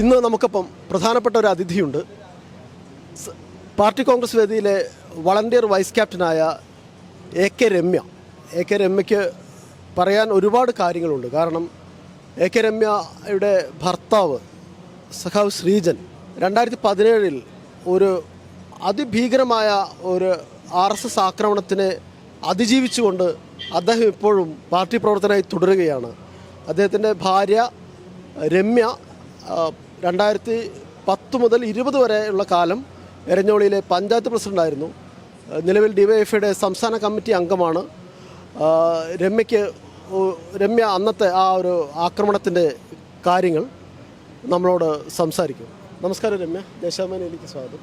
ഇന്ന് നമുക്കപ്പം പ്രധാനപ്പെട്ട ഒരു അതിഥിയുണ്ട്. പാർട്ടി കോൺഗ്രസ് വേദിയിലെ volunteer vice ക്യാപ്റ്റനായ A K Ramya. A K രമ്യയ്ക്ക് പറയാൻ ഒരുപാട് കാര്യങ്ങളുണ്ട്. കാരണം എ കെ രമ്യയുടെ ഭർത്താവ് സഖാവ് ശ്രീജൻ രണ്ടായിരത്തി പതിനേഴിൽ ഒരു അതിഭീകരമായ ഒരു ആർ എസ് എസ് ആക്രമണത്തിനെ അതിജീവിച്ചുകൊണ്ട് അദ്ദേഹം ഇപ്പോഴും പാർട്ടി പ്രവർത്തനമായി തുടരുകയാണ്. അദ്ദേഹത്തിന്റെ ഭാര്യ രമ്യ രണ്ടായിരത്തി പത്ത് മുതൽ ഇരുപത് വരെയുള്ള കാലം എരഞ്ഞോളിയിലെ പഞ്ചായത്ത് പ്രസിഡന്റായിരുന്നു നിലവിൽ ഡിവൈഎഫ്ഐയുടെ സംസ്ഥാന കമ്മിറ്റി അംഗമാണ്. രമ്യയ്ക്ക് രമ്യ അന്നത്തെ ആ ഒരു ആക്രമണത്തിന്റെ കാര്യങ്ങൾ നമ്മളോട് സംസാരിക്കും. നമസ്കാരം രമ്യ. ദേശാഭിമാനിയിലേക്ക് സ്വാഗതം.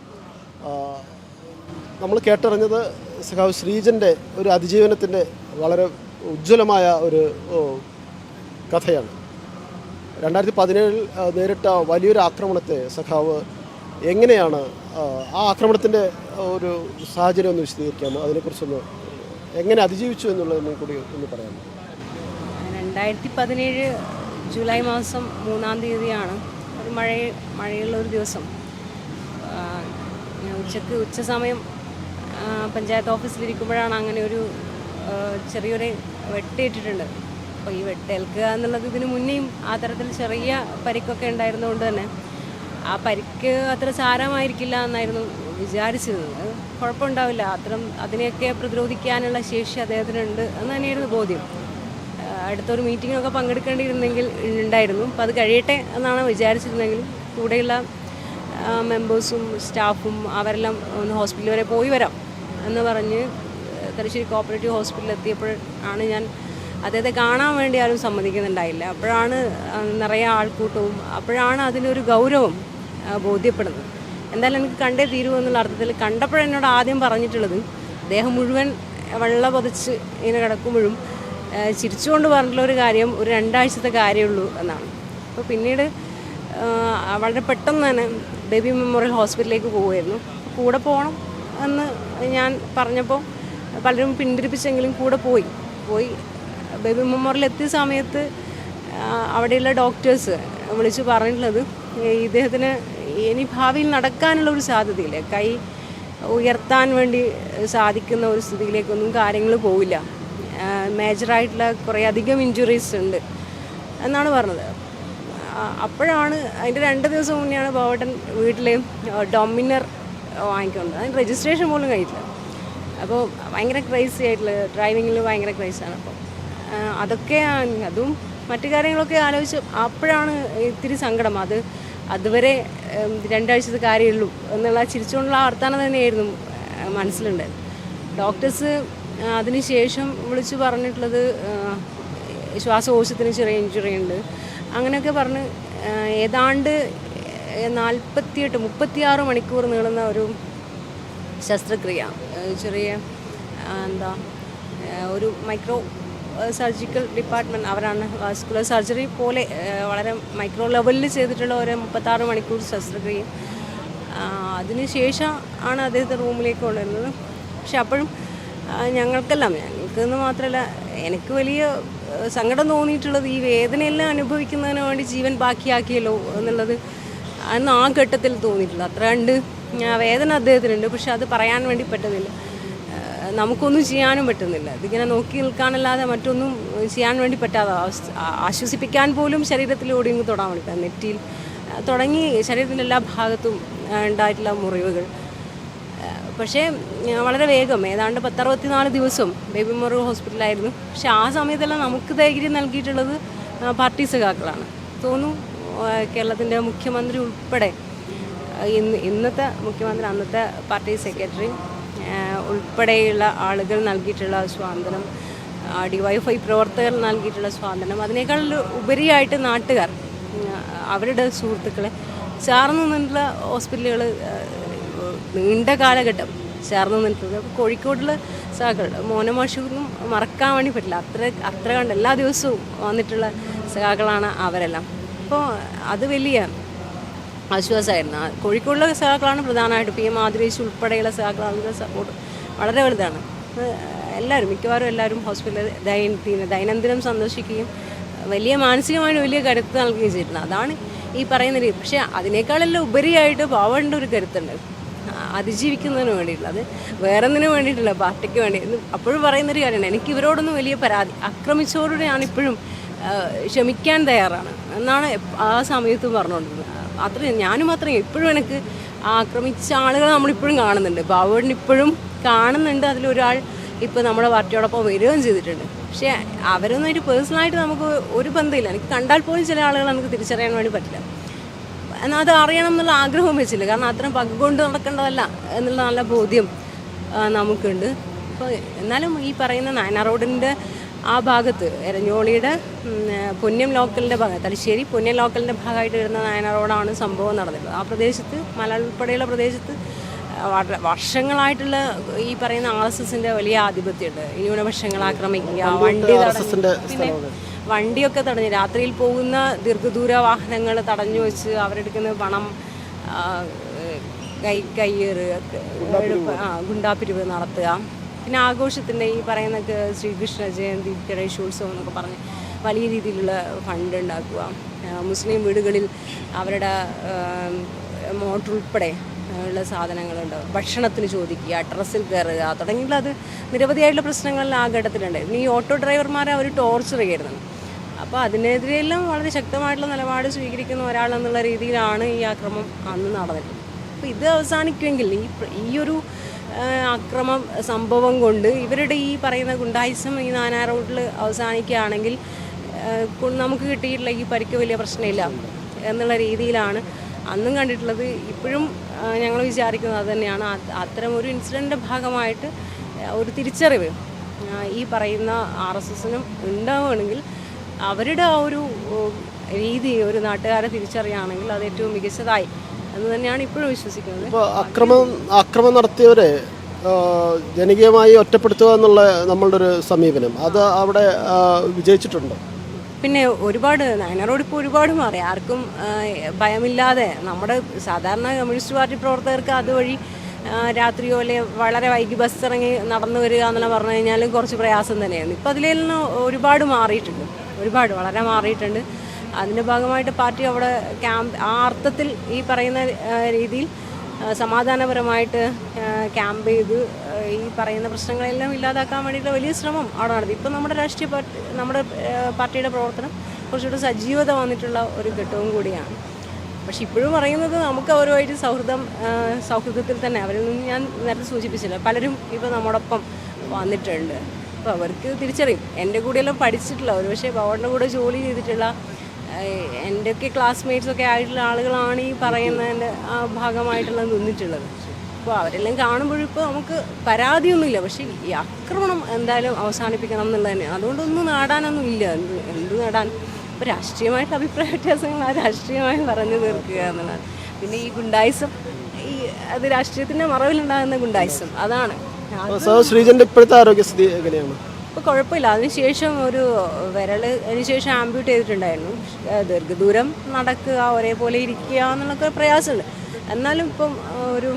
നമ്മൾ കേട്ടറിഞ്ഞത് സഖാവ് ശ്രീജന്റെ ഒരു അതിജീവനത്തിന്റെ വളരെ ഉജ്ജ്വലമായ ഒരു കഥയാണ്. രണ്ടായിരത്തി പതിനേഴിൽ നേരിട്ട വലിയൊരു ആക്രമണത്തെ സഖാവ് എങ്ങനെയാണ് ആ, ആക്രമണത്തിന്റെ ഒരു സാഹചര്യം ഒന്ന് വിശദീകരിക്കാമോ? അതിനെക്കുറിച്ചൊന്ന് എങ്ങനെ അതിജീവിച്ചു എന്നുള്ളതൊന്നും കൂടി ഒന്ന് പറയാമോ? രണ്ടായിരത്തി പതിനേഴ് ജൂലൈ മാസം മൂന്നാം തീയതിയാണ് ഒരു മഴ മഴയുള്ള ഒരു ദിവസം. ഉച്ചയ്ക്ക് ഉച്ച സമയം പഞ്ചായത്ത് ഓഫീസിലിരിക്കുമ്പോഴാണ് അങ്ങനെ ഒരു ചെറിയൊരു വെട്ടേറ്റിട്ടുണ്ട്. അപ്പോൾ ഈ വെട്ടേൽക്കുക എന്നുള്ളത് ഇതിന് മുന്നേയും ആ തരത്തിൽ ചെറിയ പരിക്കൊക്കെ ഉണ്ടായിരുന്നതുകൊണ്ട് തന്നെ. ആ പരിക്ക് അത്ര സാരമായിരിക്കില്ല എന്നായിരുന്നു വിചാരിച്ചത്. കുഴപ്പമുണ്ടാവില്ല. അത്തരം അതിനെയൊക്കെ പ്രതിരോധിക്കാനുള്ള ശേഷി അദ്ദേഹത്തിനുണ്ട് എന്ന് തന്നെയായിരുന്നു ബോധ്യം. അടുത്തൊരു മീറ്റിങ്ങിനൊക്കെ പങ്കെടുക്കേണ്ടിയിരുന്നെങ്കിൽ ഉണ്ടായിരുന്നു. അപ്പോൾ അത് കഴിയട്ടെ എന്നാണ് വിചാരിച്ചിരുന്നെങ്കിലും കൂടെയുള്ള മെമ്പേഴ്സും സ്റ്റാഫും അവരെല്ലാം ഒന്ന് ഹോസ്പിറ്റൽ വരെ പോയി വരാം എന്ന് പറഞ്ഞ് തലശ്ശേരി കോപ്പറേറ്റീവ് ഹോസ്പിറ്റലിൽ എത്തിയപ്പോൾ ആണ് ഞാൻ അദ്ദേഹത്തെ കാണാൻ വേണ്ടി ആരും സമ്മതിക്കുന്നുണ്ടായില്ല. അപ്പോഴാണ് നിറയെ ആൾക്കൂട്ടവും അപ്പോഴാണ് അതിനൊരു ഗൗരവം ബോധ്യപ്പെടുന്നത്. എന്തായാലും എനിക്ക് കണ്ടേ തീരൂ എന്നുള്ള അർത്ഥത്തിൽ കണ്ടപ്പോഴെന്നോട് ആദ്യം പറഞ്ഞിട്ടുള്ളത്. അദ്ദേഹം മുഴുവൻ വെള്ള പൊതിച്ച് ഇങ്ങനെ കിടക്കുമ്പോഴും ചിരിച്ചുകൊണ്ട് പറഞ്ഞിട്ടുള്ള ഒരു കാര്യം ഒരു രണ്ടാഴ്ചത്തെ കാര്യമുള്ളൂ എന്നാണ്. അപ്പോൾ പിന്നീട് വളരെ പെട്ടെന്ന് തന്നെ ബേബി മെമ്മോറിയൽ ഹോസ്പിറ്റലിലേക്ക് പോവുമായിരുന്നു കൂടെ പോകണം എന്ന് ഞാൻ പറഞ്ഞപ്പോൾ പലരും പിന്തിരിപ്പിച്ചെങ്കിലും കൂടെ പോയി. പോയി ബേബി മെമ്മോറിയൽ എത്തിയ സമയത്ത് അവിടെയുള്ള ഡോക്ടേഴ്സ് വിളിച്ച് പറഞ്ഞിട്ടുള്ളത് ഇദ്ദേഹത്തിന് ഇനി ഭാവിയിൽ നടക്കാനുള്ള ഒരു സാധ്യതയില്ല. കൈ ഉയർത്താൻ വേണ്ടി സാധിക്കുന്ന ഒരു സ്ഥിതിയിലേക്കൊന്നും കാര്യങ്ങൾ പോവില്ല. മേജറായിട്ടുള്ള കുറേ അധികം ഇഞ്ചുറീസ് ഉണ്ട് എന്നാണ് പറഞ്ഞത്. അപ്പോഴാണ് അതിന്റെ രണ്ട് ദിവസം മുന്നെയാണ് ബോവട്ടൻ വീട്ടിൽ ഡൊമിനർ വാങ്ങിക്കൊണ്ട് അതിന് രജിസ്ട്രേഷൻ പോലും കഴിഞ്ഞിട്ടില്ല. അപ്പോൾ ഭയങ്കര ക്രൈസി ആയിട്ടുള്ള ഡ്രൈവിങ്ങിൽ ഭയങ്കര ക്രൈസാണ് അപ്പോൾ ആ, അതൊക്കെ ആ- അതും മറ്റു കാര്യങ്ങളൊക്കെ ആലോചിച്ച് അപ്പോഴാണ് ഇത്തിരി സങ്കടം. അത് അതുവരെ രണ്ടാഴ്ചത്തെ കാര്യമുള്ളൂ എന്നുള്ള ചിരിച്ചുകൊണ്ടുള്ള ആ വർത്തമാനം തന്നെയായിരുന്നു മനസ്സിലുണ്ട് ഡോക്ടേഴ്സ് അതിനുശേഷം വിളിച്ച് പറഞ്ഞിട്ടുള്ളത് ശ്വാസകോശത്തിന് ചെറിയ ഇഞ്ചുറി ഉണ്ട്. അങ്ങനെയൊക്കെ പറഞ്ഞ് ഏതാണ്ട് നാൽപ്പത്തിയെട്ട് മുപ്പത്തിയാറ് മണിക്കൂർ നീളുന്ന ഒരു ശസ്ത്രക്രിയ ചെറിയ എന്താ ഒരു മൈക്രോ സർജിക്കൽ ഡിപ്പാർട്ട്മെന്റ് അവരാണ് വാസ്കുലർ സർജറി പോലെ വളരെ മൈക്രോ ലെവലിൽ ചെയ്തിട്ടുള്ള ഒരു മുപ്പത്താറ് മണിക്കൂർ ശസ്ത്രക്രിയ അതിനുശേഷം ആണ് അദ്ദേഹത്തെ റൂമിലേക്ക് കൊണ്ടുവരുന്നത്. പക്ഷെ അപ്പോഴും ഞങ്ങൾക്കെല്ലാം ഞങ്ങൾക്കെന്ന് മാത്രമല്ല എനിക്ക് വലിയ സങ്കടം തോന്നിയിട്ടുള്ളത് ഈ വേദനയെല്ലാം അനുഭവിക്കുന്നതിന് വേണ്ടി ജീവൻ ബാക്കിയാക്കിയല്ലോ എന്നുള്ളത് അന്ന് ആ ഘട്ടത്തിൽ തോന്നിയിട്ടുള്ളത് അത്ര കണ്ട് വേദന അദ്ദേഹത്തിനുണ്ട് പക്ഷെ അത് പറയാൻ വേണ്ടി പറ്റുന്നില്ല. നമുക്കൊന്നും ചെയ്യാനും പറ്റുന്നില്ല. ഇതിങ്ങനെ നോക്കി നിൽക്കാനല്ലാതെ മറ്റൊന്നും ചെയ്യാൻ വേണ്ടി പറ്റാതെ ആശ്വസിപ്പിക്കാൻ പോലും ശരീരത്തിലൂടെ ഇങ്ങ് തൊടാൻ വേണ്ടി നെറ്റിയിൽ തുടങ്ങി ശരീരത്തിന്റെ എല്ലാ ഭാഗത്തും ഉണ്ടായിട്ടുള്ള മുറിവുകൾ. പക്ഷേ വളരെ വേഗം ഏതാണ്ട് പത്തറുപത്തിനാല് ദിവസം ബേബി മെമ്മോറിയൽ ഹോസ്പിറ്റലായിരുന്നു പക്ഷേ ആ സമയത്തെല്ലാം നമുക്ക് ധൈര്യം നൽകിയിട്ടുള്ളത് പാർട്ടി സഖാക്കളാണ് തോന്നുന്നു കേരളത്തിന്റെ മുഖ്യമന്ത്രി ഉൾപ്പെടെ ഇന്ന് ഇന്നത്തെ മുഖ്യമന്ത്രി അന്നത്തെ പാർട്ടി സെക്രട്ടറി ഉൾപ്പെടെയുള്ള ആളുകൾ നൽകിയിട്ടുള്ള സ്വാതന്ത്ര്യം ഡിവൈഫൈ പ്രവർത്തകർ നൽകിയിട്ടുള്ള സ്വാതന്ത്ര്യം അതിനേക്കാൾ ഉപരിയായിട്ട് നാട്ടുകാർ അവരുടെ സുഹൃത്തുക്കളെ ചേർന്ന് നിന്നിട്ടുള്ള ഹോസ്പിറ്റലുകൾ നീണ്ട കാലഘട്ടം ചേർന്ന് നിന്നിട്ടുള്ളത്. അപ്പോൾ കോഴിക്കോടിലെ സഹാക്കൾ മോനമാഷൊന്നും മറക്കാൻ വേണ്ടി പറ്റില്ല. അത്ര അത്ര കണ്ട് എല്ലാ ദിവസവും വന്നിട്ടുള്ള സഹാക്കളാണ് അവരെല്ലാം. അപ്പോൾ അത് വലിയ ആശ്വാസമായിരുന്നു. കോഴിക്കോടിലെ സഹാക്കളാണ് പ്രധാനമായിട്ട്. പി എം ആദിവേശി ഉൾപ്പെടെയുള്ള സഹാക്കളാണ് സപ്പോർട്ട് വളരെ വലുതാണ്. എല്ലാവരും മിക്കവാറും എല്ലാവരും ഹോസ്പിറ്റലിൽ ദൈനംദിന സന്ദർശിക്കുകയും വലിയ മാനസികമായിട്ട് വലിയ കരുത്ത് നൽകുകയും ചെയ്തിട്ടുണ്ട്. അതാണ് ഈ പറയുന്ന രീതി. പക്ഷേ അതിനേക്കാളെല്ലാം ഉപരിയായിട്ട് പോവേണ്ട ഒരു കരുത്തുണ്ട്. അതിജീവിക്കുന്നതിന് വേണ്ടിയിട്ടുള്ളത്. വേറെ ഒന്നിനും വേണ്ടിയിട്ടില്ല പാർട്ടിക്ക് വേണ്ടി. അപ്പോഴും പറയുന്നൊരു കാര്യമാണ് എനിക്ക് ഇവരോടൊന്നും വലിയ പരാതി ആക്രമിച്ചവരോട് ഞാനിപ്പോഴും ക്ഷമിക്കാൻ തയ്യാറാണ്. എന്നാണ് ആ സമയത്ത് പറഞ്ഞുകൊണ്ടിരുന്നത്. അത്രയും ഞാനും മാത്രമേ ഇപ്പോഴും എനിക്ക് ആക്രമിച്ച ആളുകളെ നമ്മളിപ്പോഴും കാണുന്നുണ്ട്. ബാബുവേട്ടൻ ഇപ്പോഴും കാണുന്നുണ്ട്. അതിലൊരാൾ ഇപ്പോൾ നമ്മുടെ പാർട്ടിയോടൊപ്പം വരികയും ചെയ്തിട്ടുണ്ട്. പക്ഷേ അവരൊന്നും ഒരു പേഴ്സണലായിട്ട് നമുക്ക് ഒരു ബന്ധമില്ല. എനിക്ക് കണ്ടാൽ പോലും ചില ആളുകൾ നമുക്ക് തിരിച്ചറിയാൻ വേണ്ടി പറ്റില്ല. എന്നാൽ അത് അറിയണം എന്നുള്ള ആഗ്രഹവും വെച്ചില്ല. കാരണം അത്രയും പങ്കുകൊണ്ട് നടക്കേണ്ടതല്ല എന്നുള്ള നല്ല ബോധ്യം നമുക്കുണ്ട്. അപ്പോൾ എന്നാലും ഈ പറയുന്ന നയന റോഡിന്റെ ആ ഭാഗത്ത് എരഞ്ഞോളിയുടെ ഉം, പുന്യം ലോക്കലിന്റെ ഭാഗം തലശ്ശേരി പുന്യം ലോക്കലിന്റെ ഭാഗമായിട്ട് വരുന്ന നയന റോഡാണ് സംഭവം നടന്നിട്ടുള്ളത്. ആ പ്രദേശത്ത് മല ഉൾപ്പെടെയുള്ള പ്രദേശത്ത് വർഷങ്ങളായിട്ടുള്ള ഈ പറയുന്ന ആർ എസ് എസിന്റെ വലിയ ആധിപത്യമുണ്ട്. ന്യൂനപക്ഷങ്ങൾ ആക്രമിക്കുക വണ്ടി പിന്നെ വണ്ടിയൊക്കെ തടഞ്ഞു രാത്രിയിൽ പോകുന്ന ദീർഘദൂര വാഹനങ്ങൾ തടഞ്ഞു വെച്ച് അവരെടുക്കുന്ന പണം കൈ കയ്യേറ് ആ ഗുണ്ടാപ്പിരിവ് നടത്തുക. പിന്നെ ആഘോഷത്തിന്റെ ഈ പറയുന്ന ശ്രീകൃഷ്ണ ജയന്തി ഗണേശോത്സവം എന്നൊക്കെ പറഞ്ഞ് വലിയ രീതിയിലുള്ള ഫണ്ട് ഉണ്ടാക്കുക. മുസ്ലിം വീടുകളിൽ അവരുടെ മോട്ടർ ഉൾപ്പെടെ ഉള്ള സാധനങ്ങളുണ്ട്. ഭക്ഷണത്തിന് ചോദിക്കുക ഡ്രസ്സിൽ കയറുക തുടങ്ങിയുള്ള അത് നിരവധിയായിട്ടുള്ള പ്രശ്നങ്ങളിൽ ആ ഘട്ടത്തിലുണ്ട്. ഇനി ഈ ഓട്ടോ ഡ്രൈവർമാരെ അവർ ടോർച്ചർ ചെയ്യരുത് അപ്പോൾ അതിനെതിരെയെല്ലാം വളരെ ശക്തമായിട്ടുള്ള നിലപാട് സ്വീകരിക്കുന്ന ഒരാളെന്നുള്ള രീതിയിലാണ് ഈ ആക്രമം അന്ന് നടന്നത്. അപ്പോൾ ഇത് അവസാനിക്കുമെങ്കിൽ ഈ ഈയൊരു ഒരു അക്രമ സംഭവം കൊണ്ട് ഇവരുടെ ഈ പറയുന്ന ഗുണ്ടായിസം ഈ നാനാ റോഡിൽ അവസാനിക്കുകയാണെങ്കിൽ നമുക്ക് കിട്ടിയിട്ടുള്ള ഈ പരിക്ക് വലിയ പ്രശ്നമില്ല എന്നുള്ള രീതിയിലാണ് അന്നും കണ്ടിട്ടുള്ളത്. ഇപ്പോഴും ഞങ്ങൾ വിചാരിക്കുന്നത് അതുതന്നെയാണ് അത് അത്തരം ഒരു ഇൻസിഡന്റിന്റെ ഭാഗമായിട്ട് ഒരു തിരിച്ചറിവ് ഈ പറയുന്ന ആർ എസ് എസിനും ഉണ്ടാവുകയാണെങ്കിൽ അവരുടെ ആ ഒരു രീതി ഒരു നാട്ടുകാരെ തിരിച്ചറിയുകയാണെങ്കിൽ അത് ഏറ്റവും മികച്ചതായി എന്ന് തന്നെയാണ് ഇപ്പോഴും വിശ്വസിക്കുന്നത്. ഇപ്പോൾ അക്രമം അക്രമം നടത്തിയവരെ ജനകീയമായി ഒറ്റപ്പെടുത്തുക എന്നുള്ള നമ്മളുടെ ഒരു സമീപനം. അത് അവിടെ വിജയിച്ചിട്ടുണ്ട്? പിന്നെ ഒരുപാട് നയനറോഡ് ഇപ്പോൾ ഒരുപാട് മാറി. ആർക്കും ഭയമില്ലാതെ നമ്മുടെ സാധാരണ കമ്മ്യൂണിസ്റ്റ് പാർട്ടി പ്രവർത്തകർക്ക് അതുവഴി രാത്രിയോ അല്ലെ വളരെ വൈകി ബസ് ഇറങ്ങി നടന്നു വരിക എന്നെല്ലാം പറഞ്ഞു കഴിഞ്ഞാലും കുറച്ച് പ്രയാസം തന്നെയാണ് ഇപ്പോൾ അതിലെല്ലാം ഒരുപാട് മാറിയിട്ടുണ്ട്. ഒരുപാട് വളരെ മാറിയിട്ടുണ്ട്. അതിന്റെ ഭാഗമായിട്ട് പാർട്ടി അവിടെ ക്യാമ്പ് ആ അർത്ഥത്തിൽ ഈ പറയുന്ന രീതിയിൽ സമാധാനപരമായിട്ട് ക്യാമ്പ് ചെയ്ത് ഈ പറയുന്ന പ്രശ്നങ്ങളെല്ലാം ഇല്ലാതാക്കാൻ വേണ്ടിയിട്ടുള്ള വലിയ ശ്രമം അവിടെ നടത്തി. ഇപ്പം നമ്മുടെ രാഷ്ട്രീയ പാർട്ടി നമ്മുടെ പാർട്ടിയുടെ പ്രവർത്തനം കുറച്ചുകൂടെ സജീവത വന്നിട്ടുള്ള ഒരു ഘട്ടവും കൂടിയാണ്. പക്ഷെ ഇപ്പോഴും പറയുന്നത് നമുക്ക് അവരുമായിട്ട് സൗഹൃദം സൗഹൃദത്തിൽ തന്നെ അവരിൽ നിന്ന് ഞാൻ നേരത്തെ സൂചിപ്പിച്ചില്ല പലരും ഇപ്പോൾ നമ്മോടൊപ്പം വന്നിട്ടുണ്ട്. അപ്പോൾ അവർക്ക് തിരിച്ചറിയും. എന്റെ കൂടെയെല്ലാം പഠിച്ചിട്ടുള്ള ഒരു പക്ഷേ ബോർഡിന്റെ കൂടെ ജോലി ചെയ്തിട്ടുള്ള എന്റെയൊക്കെ ക്ലാസ്മേറ്റ്സ് ഒക്കെ ആയിട്ടുള്ള ആളുകളാണ് ഈ പറയുന്നതിന്റെ ആ ഭാഗമായിട്ടുള്ള നിന്നിട്ടുള്ളത്. അപ്പോൾ അവരെല്ലാം കാണുമ്പോഴും ഇപ്പോൾ നമുക്ക് പരാതിയൊന്നുമില്ല. പക്ഷേ ഈ ആക്രമണം എന്തായാലും അവസാനിപ്പിക്കണം എന്നുള്ളത് തന്നെ അതുകൊണ്ടൊന്നും നേടാനൊന്നും ഇല്ല. എന്ത് എന്ത് നേടാൻ? ഇപ്പോൾ രാഷ്ട്രീയമായിട്ട് അഭിപ്രായ വ്യത്യാസങ്ങൾ ആ രാഷ്ട്രീയമായി പറഞ്ഞു തീർക്കുക എന്നുള്ളതാണ്. പിന്നെ ഈ ഗുണ്ടായിസം ഈ അത് രാഷ്ട്രീയത്തിന്റെ മറവിലുണ്ടാകുന്ന ഗുണ്ടായിസം അതാണ്. ശ്രീജന്റെ ഇപ്പോഴത്തെ ആരോഗ്യസ്ഥിതി എങ്ങനെയാണ്? ഇപ്പോൾ കുഴപ്പമില്ല. അതിനുശേഷം ഒരു വിരൽ അതിനുശേഷം ആംബ്യൂട്ട് ചെയ്തിട്ടുണ്ടായിരുന്നു. ദീർഘദൂരം നടക്കുക ഒരേപോലെ ഇരിക്കുക എന്നുള്ളൊക്കെ പ്രയാസമുണ്ട്. എന്നാലും ഇപ്പം ഒരു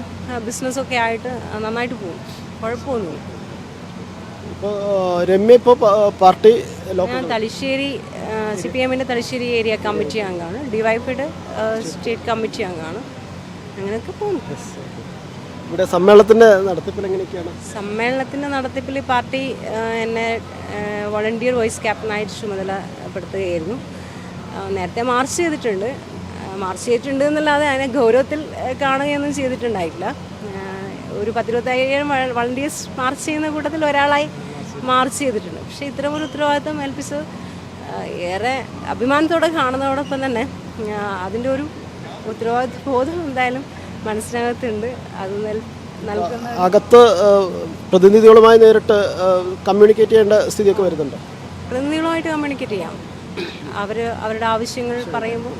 ബിസിനസ്സൊക്കെ ആയിട്ട് നന്നായിട്ട് പോകും. കുഴപ്പമൊന്നുമില്ല. ഇപ്പോൾ രമ്യ ഇപ്പോൾ പാർട്ടി ഞാൻ തലശ്ശേരി സി പി എമ്മിന്റെ തലശ്ശേരി ഏരിയ കമ്മിറ്റി അംഗമാണ്. ഡിവൈഫഡ് സ്റ്റേറ്റ് കമ്മിറ്റി അംഗമാണ്. അങ്ങനെയൊക്കെ പോകുന്നു. ഇവിടെ സമ്മേളനത്തിന്റെ നടത്തിപ്പിൽ എങ്ങനെയൊക്കെയാണ്? സമ്മേളനത്തിന്റെ നടത്തിപ്പിൽ പാർട്ടി എന്നെ വോളണ്ടിയർ വൈസ് ക്യാപ്റ്റനായിട്ട് ചുമതലപ്പെടുത്തുകയായിരുന്നു. നേരത്തെ മാർച്ച് ചെയ്തിട്ടുണ്ട്. മാർച്ച് ചെയ്തിട്ടുണ്ട് എന്നല്ലാതെ അതിനെ ഗൗരവത്തിൽ കാണുകയൊന്നും ചെയ്തിട്ടുണ്ടായിട്ടില്ല. ഒരു പത്തിരുപത്തയ്യായിരം വളണ്ടിയേഴ്സ് മാർച്ച് ചെയ്യുന്ന കൂട്ടത്തിൽ ഒരാളായി മാർച്ച് ചെയ്തിട്ടുണ്ട്. പക്ഷേ ഇത്തരം ഒരു ഉത്തരവാദിത്തം ഏൽപ്പിച്ചത് ഏറെ അഭിമാനത്തോടെ കാണുന്നതോടൊപ്പം തന്നെ അതിന്റെ ഒരു ഉത്തരവാദിത്വ ബോധം എന്തായാലും മനസ്സിനകത്തുണ്ട്. അത് നൽ- നൽകുന്ന അകത്ത് പ്രതിനിധികളുമായി നേരിട്ട് കമ്മ്യൂണിക്കേറ്റ് ചെയ്യേണ്ട സ്ഥിതിയൊക്കെ വരുന്നുണ്ട്. പ്രതിനിധികളുമായിട്ട് കമ്മ്യൂണിക്കേറ്റ് ചെയ്യാം. അവർ അവരുടെ ആവശ്യങ്ങൾ പറയുമ്പോൾ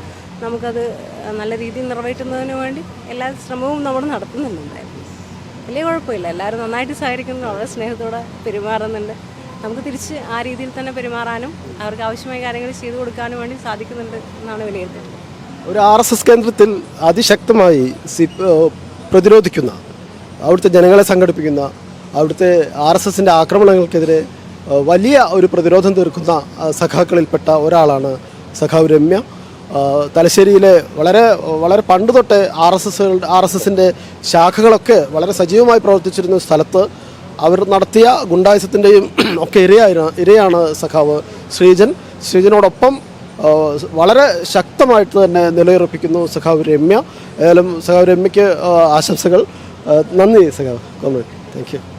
നമുക്കത് നല്ല രീതിയിൽ നിറവേറ്റുന്നതിന് വേണ്ടി എല്ലാ ശ്രമവും നമ്മൾ നടത്തുന്നുണ്ട്. വലിയ കുഴപ്പമില്ല. എല്ലാവരും നന്നായിട്ട് സഹകരിക്കുന്നു. വളരെ സ്നേഹത്തോടെ പെരുമാറുന്നുണ്ട്. നമുക്ക് തിരിച്ച് ആ രീതിയിൽ തന്നെ പെരുമാറാനും അവർക്ക് ആവശ്യമായ കാര്യങ്ങൾ ചെയ്തു കൊടുക്കാനും വേണ്ടി സാധിക്കുന്നുണ്ട് എന്നാണ് വിലയിരുത്തൽ. ഒരു ആർ എസ് എസ് കേന്ദ്രത്തിൽ അതിശക്തമായി സി പ്രതിരോധിക്കുന്ന അവിടുത്തെ ജനങ്ങളെ സംഘടിപ്പിക്കുന്ന അവിടുത്തെ ആർ എസ് എസിന്റെ ആക്രമണങ്ങൾക്കെതിരെ വലിയ ഒരു പ്രതിരോധം തീർക്കുന്ന സഖാക്കളിൽപ്പെട്ട ഒരാളാണ് സഖാവ് രമ്യ. തലശ്ശേരിയിലെ വളരെ വളരെ പണ്ട് തൊട്ടേ R S S R S എസിന്റെ ശാഖകളൊക്കെ വളരെ സജീവമായി പ്രവർത്തിച്ചിരുന്ന സ്ഥലത്ത് അവർ നടത്തിയ ഗുണ്ടായുസത്തിന്റെയും ഒക്കെ ഇരയായിരുന്നു ഇരയാണ് സഖാവ് ശ്രീജൻ. ശ്രീജനോടൊപ്പം വളരെ ശക്തമായിട്ട് തന്നെ നിലയുറപ്പിക്കുന്നു സഖാവ് രമ്യ. ഏതായാലും സഖാവ് രമ്യയ്ക്ക് ആശംസകൾ. നന്ദി സഖാവ്. നന്ദി താങ്ക് യു